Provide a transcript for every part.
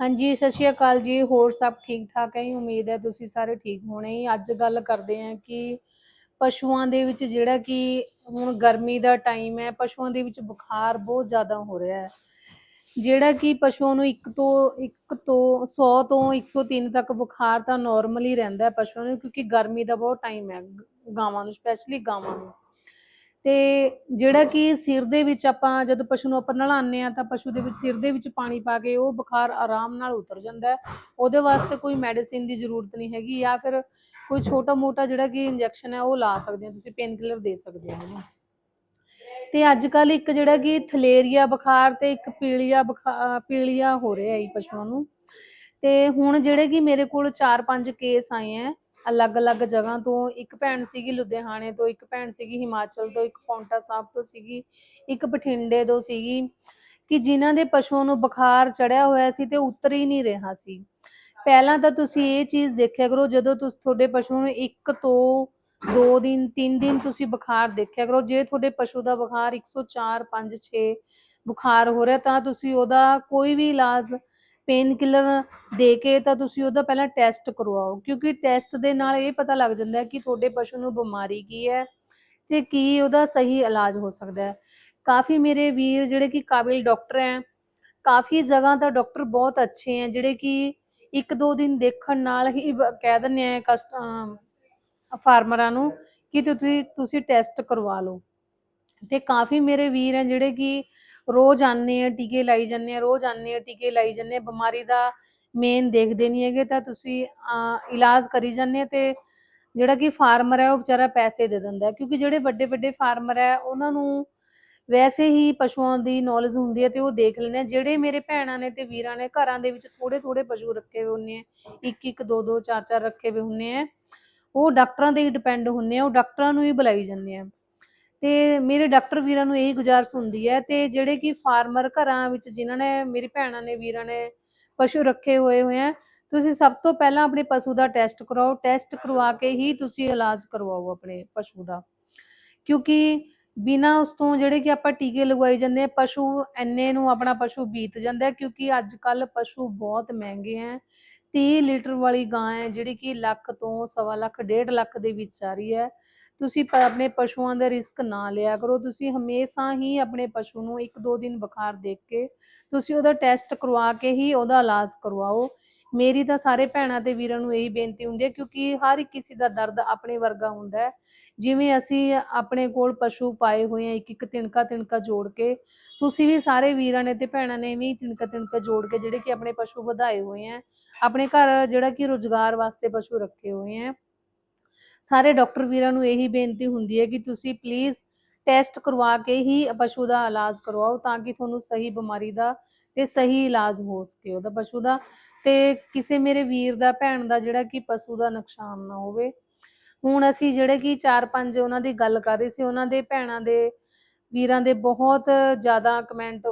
ਹਾਂਜੀ, ਸਤਿ ਸ਼੍ਰੀ ਅਕਾਲ ਜੀ। ਹੋਰ ਸਭ ਠੀਕ ਠਾਕ ਹੈ ਜੀ? ਉਮੀਦ ਹੈ ਤੁਸੀਂ ਸਾਰੇ ਠੀਕ ਹੋਣੇ ਹੀ ਅੱਜ ਗੱਲ ਕਰਦੇ ਹਾਂ ਕਿ ਪਸ਼ੂਆਂ ਦੇ ਵਿੱਚ ਜਿਹੜਾ ਕਿ ਹੁਣ ਗਰਮੀ ਦਾ ਟਾਈਮ ਹੈ, ਪਸ਼ੂਆਂ ਦੇ ਵਿੱਚ ਬੁਖਾਰ ਬਹੁਤ ਜ਼ਿਆਦਾ ਹੋ ਰਿਹਾ ਹੈ। ਜਿਹੜਾ ਕਿ ਪਸ਼ੂਆਂ ਨੂੰ ਇੱਕ ਤੋਂ ਇੱਕ ਤੋਂ 100 ਤੋਂ 103 ਤੱਕ ਬੁਖਾਰ ਤਾਂ ਨਾਰਮਲ ਹੀ ਰਹਿੰਦਾ ਹੈ ਪਸ਼ੂਆਂ ਨੂੰ, ਕਿਉਂਕਿ ਗਰਮੀ ਦਾ ਬਹੁਤ ਟਾਈਮ ਹੈ ਗਾਵਾਂ ਨੂੰ ਸਪੈਸ਼ਲੀ ਗਾਵਾਂ ਨੂੰ। ਤੇ ਜਿਹੜਾ ਕਿ ਸਿਰ ਦੇ ਵਿੱਚ ਆਪਾਂ ਜਦੋਂ ਪਸ਼ੂ ਨੂੰ ਆਪਾਂ ਨਲਾਉਂਦੇ ਆ ਤਾਂ ਪਸ਼ੂ ਦੇ ਵਿੱਚ ਸਿਰ ਦੇ ਵਿੱਚ ਪਾਣੀ ਪਾ ਕੇ ਉਹ ਬੁਖਾਰ ਆਰਾਮ ਨਾਲ ਉਤਰ ਜਾਂਦਾ ਉਹਦੇ ਵਾਸਤੇ ਕੋਈ ਮੈਡੀਸਿਨ ਦੀ ਜ਼ਰੂਰਤ ਨਹੀਂ ਹੈਗੀ ਜਾਂ ਫਿਰ ਕੋਈ ਛੋਟਾ ਮੋਟਾ ਜਿਹੜਾ ਕਿ ਇੰਜੈਕਸ਼ਨ ਹੈ ਉਹ ਲਾ ਸਕਦੇ ਹੋ, ਤੁਸੀਂ ਪੇਨ ਕਿਲਰ ਦੇ ਸਕਦੇ ਹੋ ਉਹਨੂੰ ਤੇ ਅੱਜ ਕੱਲ ਇੱਕ ਜਿਹੜਾ ਕਿ ਥਲੇਰੀਆ ਬੁਖਾਰ ਤੇ ਇੱਕ ਪੀਲੀਆ ਬੁਖਾਰ ਪੀਲੀਆ ਹੋ ਰਿਹਾ ਹੈ ਪਸ਼ੂਆਂ ਨੂੰ। ਤੇ ਹੁਣ ਜਿਹੜੇ ਕਿ ਮੇਰੇ ਕੋਲ 4-5 ਕੇਸ ਆਏ ਹੈ ਅਲੱਗ-ਅਲੱਗ ਜਗ੍ਹਾ ਤੋਂ ਇੱਕ ਭੈਣ ਸੀਗੀ ਲੁਧਿਆਣੇ ਤੋਂ, ਇੱਕ ਭੈਣ ਸੀਗੀ ਹਿਮਾਚਲ ਤੋਂ, ਇੱਕ ਪੌਂਟਾ ਸਾਹਿਬ ਤੋਂ ਸੀਗੀ, ਇੱਕ ਬਠਿੰਡੇ ਤੋਂ ਸੀਗੀ, ਕਿ ਜਿਨ੍ਹਾਂ ਦੇ ਪਸ਼ੂਆਂ ਨੂੰ ਬੁਖਾਰ ਚੜਿਆ ਹੋਇਆ ਸੀ ਤੇ ਉਤਰ ਹੀ ਨਹੀਂ ਰਿਹਾ ਸੀ। ਪਹਿਲਾਂ ਤਾਂ ਤੁਸੀਂ ਇਹ ਚੀਜ਼ ਦੇਖਿਆ ਕਰੋ, ਜਦੋਂ ਤੁਹਾਡੇ ਪਸ਼ੂ ਨੂੰ ਇੱਕ ਤੋਂ 2 ਦਿਨ 3 ਦਿਨ ਤੁਸੀਂ ਬੁਖਾਰ ਦੇਖਿਆ ਕਰੋ, ਜੇ ਤੁਹਾਡੇ ਪਸ਼ੂ ਦਾ ਬੁਖਾਰ 104 5 6 ਬੁਖਾਰ ਹੋ ਰਿਹਾ, ਤਾਂ ਤੁਸੀਂ ਉਹਦਾ ਕੋਈ ਵੀ ਇਲਾਜ ਪੇਨ ਕਿਲਰ ਦੇ ਕੇ ਤਾਂ ਤੁਸੀਂ ਉਹਦਾ ਪਹਿਲਾਂ ਟੈਸਟ ਕਰਵਾਓ, ਕਿਉਂਕਿ ਟੈਸਟ ਦੇ ਨਾਲ ਇਹ ਪਤਾ ਲੱਗ ਜਾਂਦਾ ਹੈ ਕਿ ਤੁਹਾਡੇ ਪਸ਼ੂ ਨੂੰ ਬਿਮਾਰੀ ਕੀ ਹੈ ਤੇ ਕੀ ਉਹਦਾ ਸਹੀ ਇਲਾਜ ਹੋ ਸਕਦਾ ਹੈ। ਕਾਫੀ ਮੇਰੇ ਵੀਰ ਜਿਹੜੇ ਕਿ ਕਾਬਿਲ ਡਾਕਟਰ ਹੈ, ਕਾਫੀ ਜਗ੍ਹਾ ਤਾਂ ਡਾਕਟਰ ਬਹੁਤ ਅੱਛੇ ਹੈ, ਜਿਹੜੇ ਕਿ ਇੱਕ ਦੋ ਦਿਨ ਦੇਖਣ ਨਾਲ ਹੀ ਕਹਿ ਦਿੰਦੇ ਆ ਕਸਟ ਫਾਰਮਰਾਂ ਨੂੰ ਕਿ ਤੁਸੀਂ ਤੁਸੀਂ ਟੈਸਟ ਕਰਵਾ ਲਓ। ਤੇ ਕਾਫੀ ਮੇਰੇ ਵੀਰ ਹੈ ਜਿਹੜੇ ਕਿ ਰੋਜ਼ ਆਉਂਦੇ ਆ ਟੀਕੇ ਲਾਈ ਜਾਂਦੇ ਆ ਰੋਜ਼ ਆਉਂਦੇ ਆ ਟੀਕੇ ਲਾਈ ਜਾਂਦੇ ਆ ਬਿਮਾਰੀ ਦਾ ਮੇਨ ਦੇਖਦੇ ਨਹੀਂ ਹੈਗੇ ਤਾਂ ਤੁਸੀਂ ਇਲਾਜ ਕਰੀ ਜਾਂਦੇ ਆ ਤੇ ਜਿਹੜਾ ਕਿ ਫਾਰਮਰ ਹੈ ਉਹ ਵਿਚਾਰਾ ਪੈਸੇ ਦੇ ਦਿੰਦਾ ਕਿਉਂਕਿ ਜਿਹੜੇ ਵੱਡੇ ਵੱਡੇ ਫਾਰਮਰ ਹੈ ਉਹਨਾਂ ਨੂੰ ਵੈਸੇ ਹੀ ਪਸ਼ੂਆਂ ਦੀ ਨੌਲੇਜ ਹੁੰਦੀ ਹੈ ਤੇ ਉਹ ਦੇਖ ਲੈਂਦੇ ਜਿਹੜੇ ਮੇਰੇ ਭੈਣਾਂ ਨੇ ਤੇ ਵੀਰਾਂ ਨੇ ਘਰਾਂ ਦੇ ਵਿੱਚ ਥੋੜੇ ਥੋੜੇ ਪਸ਼ੂ ਰੱਖੇ ਹੋਏ ਹੁੰਦੇ ਆ ਇੱਕ ਇੱਕ ਦੋ ਦੋ ਚਾਰ ਚਾਰ ਰੱਖੇ ਹੋਏ ਹੁੰਦੇ ਆ। ਉਹ ਡਾਕਟਰਾਂ ਤੇ ਹੀ ਡਿਪੈਂਡ ਹੁੰਦੇ ਆ, ਉਹ ਡਾਕਟਰਾਂ ਨੂੰ ਹੀ ਬੁਲਾਈ ਜਾਂਦੇ ਆ। ਤੇ ਮੇਰੇ ਡਾਕਟਰ ਵੀਰਾਂ ਨੂੰ ਇਹੀ ਗੁਜ਼ਾਰਿਸ਼ ਹੁੰਦੀ ਹੈ ਤੇ ਜਿਹੜੇ ਕਿ ਫਾਰਮਰ ਘਰਾਂ ਵਿੱਚ ਜਿਨ੍ਹਾਂ ਨੇ, ਮੇਰੀ ਭੈਣਾਂ ਨੇ, ਵੀਰਾਂ ਨੇ ਪਸ਼ੂ ਰੱਖੇ ਹੋਏ ਹੋਏ ਆ, ਤੁਸੀਂ ਸਭ ਤੋਂ ਪਹਿਲਾਂ ਆਪਣੇ ਪਸ਼ੂ ਦਾ ਟੈਸਟ ਕਰਾਓ, ਟੈਸਟ ਕਰਵਾ ਕੇ ਹੀ ਤੁਸੀਂ ਇਲਾਜ ਕਰਵਾਓ ਆਪਣੇ ਪਸ਼ੂ ਦਾ। ਕਿਉਂਕਿ ਬਿਨਾਂ ਉਸ ਤੋਂ ਜਿਹੜੇ ਕਿ ਆਪਾਂ ਟੀਕੇ ਲਗਵਾਏ ਜਾਂਦੇ ਆ, ਪਸ਼ੂ ਐਨੇ ਨੂੰ ਆਪਣਾ ਪਸ਼ੂ ਬੀਤ ਜਾਂਦਾ ਕਿਉਂਕਿ ਅੱਜ ਕੱਲ ਪਸ਼ੂ ਬਹੁਤ ਮਹਿੰਗੇ ਹੈ 30 ਲੀਟਰ ਵਾਲੀ ਗਾਂ ਹੈ ਜਿਹੜੀ ਕਿ ਲੱਖ ਤੋਂ ਸਵਾ ਲੱਖ, ਡੇਢ ਲੱਖ ਦੇ ਵਿੱਚ ਆ ਰਹੀ ਹੈ। ਤੁਸੀਂ ਆਪਣੇ ਪਸ਼ੂਆਂ ਦਾ ਰਿਸਕ ਨਾ ਲਿਆ ਕਰੋ। ਤੁਸੀਂ ਹਮੇਸ਼ਾ ਹੀ ਆਪਣੇ ਪਸ਼ੂ ਨੂੰ ਇੱਕ ਦੋ ਦਿਨ ਬੁਖਾਰ ਦੇਖ ਕੇ ਤੁਸੀਂ ਉਹਦਾ ਟੈਸਟ ਕਰਵਾ ਕੇ ਹੀ ਉਹਦਾ ਇਲਾਜ ਕਰਵਾਓ। ਮੇਰੀ ਤਾਂ ਸਾਰੇ ਭੈਣਾਂ ਤੇ ਵੀਰਾਂ ਨੂੰ ਇਹੀ ਬੇਨਤੀ ਹੁੰਦੀ ਹੈ ਕਿਉਂਕਿ ਹਰ ਇੱਕ ਕਿਸੇ ਦਾ ਦਰਦ ਆਪਣੇ ਵਰਗਾ ਹੁੰਦਾ ਹੈ। ਜਿਵੇਂ ਅਸੀਂ ਆਪਣੇ ਕੋਲ ਪਸ਼ੂ ਪਾਏ ਹੋਏ ਆ ਇੱਕ ਇੱਕ ਤਿਣਕਾ ਤਿਣਕਾ ਜੋੜ ਕੇ, ਤੁਸੀਂ ਵੀ ਸਾਰੇ ਵੀਰਾਂ ਨੇ ਤੇ ਭੈਣਾਂ ਨੇ ਵੀ ਤਿਣਕਾ ਤਿਣਕਾ ਜੋੜ ਕੇ ਜਿਹੜੇ ਕਿ ਆਪਣੇ ਪਸ਼ੂ ਵਧਾਏ ਹੋਏ ਆ ਆਪਣੇ ਘਰ ਜਿਹੜਾ ਕਿ ਰੋਜ਼ਗਾਰ ਵਾਸਤੇ ਪਸ਼ੂ ਰੱਖੇ ਹੋਏ ਆ ਸਾਰੇ ਡਾਕਟਰ ਵੀਰਾਂ ਨੂੰ ਇਹੀ ਬੇਨਤੀ ਹੁੰਦੀ ਹੈ ਕਿ ਤੁਸੀਂ ਪਲੀਜ਼ ਟੈਸਟ ਕਰਵਾ ਕੇ ਹੀ ਪਸ਼ੂ ਦਾ ਇਲਾਜ ਕਰਵਾਓ ਤਾਂ ਕਿ ਤੁਹਾਨੂੰ ਸਹੀ ਬਿਮਾਰੀ ਦਾ ਤੇ ਸਹੀ ਇਲਾਜ ਹੋ ਸਕੇ ਉਹਦਾ ਪਸ਼ੂ ਦਾ। ਤੇ ਕਿਸੇ ਮੇਰੇ ਵੀਰ ਦਾ, ਭੈਣ ਦਾ ਜਿਹੜਾ ਕਿ ਪਸ਼ੂ ਦਾ ਨੁਕਸਾਨ ਨਾ ਹੋਵੇ। ਹੁਣ ਅਸੀਂ ਜਿਹੜੇ ਕਿ ਚਾਰ ਪੰਜ ਉਹਨਾਂ ਦੀ ਗੱਲ ਕਰ ਰਹੇ ਸੀ, ਉਹਨਾਂ ਦੇ ਭੈਣਾਂ ਦੇ ਵੀਰਾਂ ਦੇ ਬਹੁਤ ਜ਼ਿਆਦਾ ਕਮੈਂਟ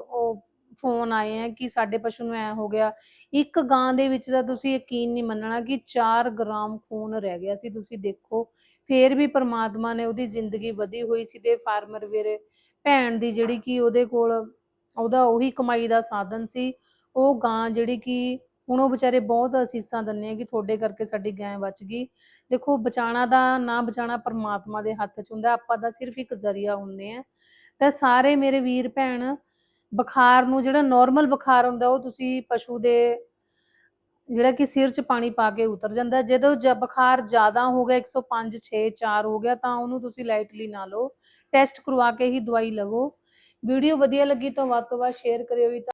ਫੋਨ ਆਏ ਆ ਕਿ ਸਾਡੇ ਪਸ਼ੂ ਨੂੰ ਐ ਹੋ ਗਿਆ। ਇੱਕ ਗਾਂ ਦੇ ਵਿੱਚ ਤਾਂ ਤੁਸੀਂ ਯਕੀਨ ਨਹੀਂ ਮੰਨਣਾ ਕਿ 4 ਗ੍ਰਾਮ ਖੂਨ ਰਹਿ ਗਿਆ ਸੀ, ਤੁਸੀਂ ਦੇਖੋ। ਫੇਰ ਵੀ ਪਰਮਾਤਮਾ ਨੇ ਉਹਦੀ ਜ਼ਿੰਦਗੀ ਵਧੀ ਹੋਈ ਸੀ ਤੇ ਫਾਰਮਰ ਵੀਰੇ ਭੈਣ ਦੀ ਜਿਹੜੀ ਕਿ ਉਹਦੇ ਕੋਲ ਉਹਦਾ ਉਹੀ ਕਮਾਈ ਦਾ ਸਾਧਨ ਸੀ। ਉਹ ਗਾਂ ਜਿਹੜੀ ਕਿ ਹੁਣ ਉਹ ਵਿਚਾਰੇ ਬਹੁਤ ਅਸੀਸਾਂ ਦਿੰਦੇ ਆ ਕਿ ਤੁਹਾਡੇ ਕਰਕੇ ਸਾਡੀ ਗਾਂ ਬਚ ਗਈ। ਦੇਖੋ ਬਚਾਣਾ ਦਾ ਨਾ ਬਚਾਣਾ ਪਰਮਾਤਮਾ ਦੇ ਹੱਥ 'ਚ ਹੁੰਦਾ, ਆਪਾਂ ਦਾ ਸਿਰਫ ਇੱਕ ਜ਼ਰੀਆ ਹੁੰਦੇ ਆ। ਤਾਂ ਸਾਰੇ ਮੇਰੇ ਵੀਰ ਭੈਣ ਬੁਖਾਰ ਨੂੰ, ਜਿਹੜਾ ਨਾਰਮਲ ਬੁਖਾਰ ਹੁੰਦਾ, ਉਹ ਤੁਸੀਂ ਪਸ਼ੂ ਦੇ ਜਿਹੜਾ ਕਿ ਸਿਰ 'ਚ ਪਾਣੀ ਪਾ ਕੇ ਉਤਰ ਜਾਂਦਾ। ਜਦੋਂ ਜ ਬੁਖਾਰ ਜ਼ਿਆਦਾ ਹੋ ਗਿਆ 105 6 4 ਹੋ ਗਿਆ, ਤਾਂ ਉਹਨੂੰ ਤੁਸੀਂ ਲਾਈਟਲੀ ਨਾ ਲਓ। ਟੈਸਟ ਕਰਵਾ ਕੇ ਹੀ ਦਵਾਈ ਲਵੋ। ਵੀਡੀਓ ਵਧੀਆ ਲੱਗੀ ਤਾਂ ਵੱਧ ਤੋਂ ਵੱਧ ਸ਼ੇਅਰ ਕਰਿਓ ਵੀ